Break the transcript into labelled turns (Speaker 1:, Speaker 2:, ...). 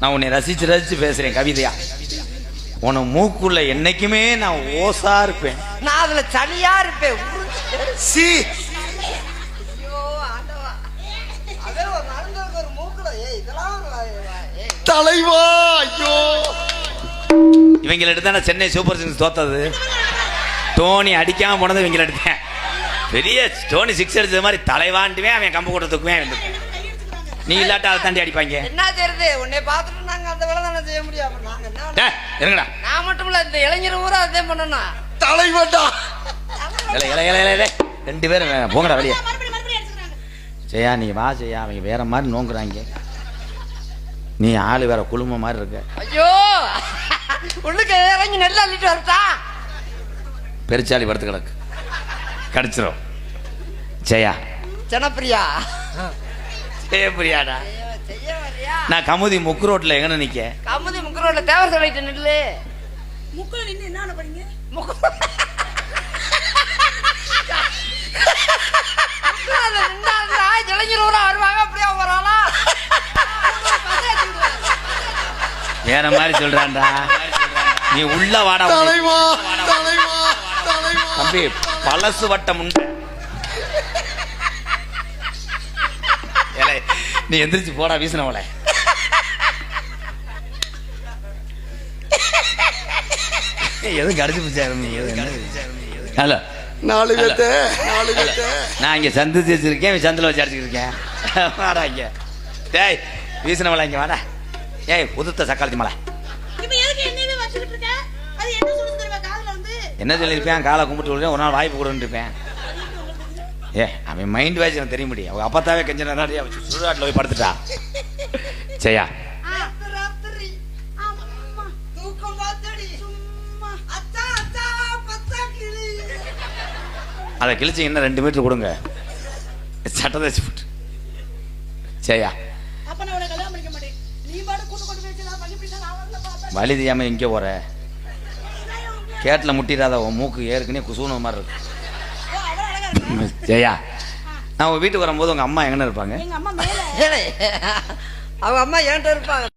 Speaker 1: நான் உன்னை ரசிச்சு ரசிச்சு பேசுறேன் கவிதையா. உன மூக்குள்ள என்னைக்குமே நான் ஓசா இருப்பேன்.
Speaker 2: நான் அதுல சளியா இருப்பேன்.
Speaker 1: சி. தலைவா ஐயோ. இவங்களை எடுத்தா நான் சென்னை சூப்பர் கிங்ஸ் தோத்தது? டோனி அடிக்காம போனது இவங்களை எடுத்தேன். பெரிய டோனி சிக்ஸ் அடிச்சது மாதிரி தலைவாண்டுவேன் அவன் கம்பு கூட தூக்குவேன் அவன் தூக்குவேன். நீ இல்லாட்டா அதை தாண்டி அடிப்பாங்க.
Speaker 2: என்ன செய்யறது உன்னை பார்த்துட்டு நாங்க அந்த வேலை தானே செய்ய முடியும். அப்ப நாங்க என்ன
Speaker 1: இருங்கடா.
Speaker 2: நான் மட்டும் இல்ல இந்த இளைஞர் ஊரா அதே பண்ணணும்.
Speaker 1: தலைவட்டா இலை இலை இலை இலை, ரெண்டு பேரும் போங்கடா வெளியே. ஜெயா நீ வா ஜெயா. அவங்க வேற மாதிரி நோங்குறாங்க. நீ ஆளு வேற குழும மாதிரி இருக்க.
Speaker 2: ஐயோ! உள்ளுக்கு இறங்கி நெல் அள்ளிட்டு வரட்டா?
Speaker 1: பெருச்சாளி படுத்து கிடக்கு. கடிச்சிரும். ஜெயா.
Speaker 2: ஜனப்பிரியா?
Speaker 1: ஜெயபிரியாடா
Speaker 2: ஐயோ, செய்ய வரியா
Speaker 1: நான் கமுதி முக்கு ரோட்ல எங்கன நிக்க
Speaker 2: கமுதி முக்குரோட தேவர் சொல்லிட்டு நில்லு.
Speaker 3: முக்குல நின்று என்ன பண்ணீங்க
Speaker 2: முக்கு
Speaker 1: வேற மாதிரி சொல்றான்டா. நீ உள்ள வாடா தம்பி பழசு வட்டம் உண்டு நீ எந்திரிச்சு போடா வீசினவளை எதுவும் கடிச்சு பிடிச்சா நீ? எதுவும் ஹலோ.
Speaker 4: நாலு பேத்த நாலு பேத்த.
Speaker 1: நான் இங்க சந்திச்சு வச்சிருக்கேன் சந்தில வச்சு அடிச்சுட்டு இருக்கேன் வாடா இங்க. டேய் வீசினவளை இங்க வாடா. ஏய் உதுத்த சக்காளத்தி மலை.
Speaker 3: இப்ப எதுக்கு என்னையவே வச்சுக்கிட்டு இருக்க? அது என்ன சொல்லுது தெரியுமா காதுல வந்து
Speaker 1: என்ன சொல்லியிருப்பேன்? காலை கும்பிட்டு விடுறேன் ஒரு நாள் வாய்ப்பு கொடுன்னு இருப்பேன் ஏ அவன் மைண்ட் வாய்ஸ் எனக்கு தெரிய முடியும் அவங்க அப்பத்தாவே கெஞ்ச நிறைய சுடுகாட்டில் போய் படுத்துட்டா. சரியா அதை கிழிச்சு இன்னும் ரெண்டு மீட்டர் கொடுங்க. சட்டை தச்சு போட்டு. சரியா வழி தெரியாம எங்கே போற. கேட்டில் முட்டிடாத உன் மூக்கு ஏற்கனவே குசூன மாதிரி இருக்கு. ஜெயா. நான் உங்க வீட்டுக்கு வரும்போது உங்க அம்மா எங்கன்னு இருப்பாங்க?
Speaker 3: எங்க அம்மா
Speaker 2: அவங்க அம்மா என்கிட்ட இருப்பாங்க.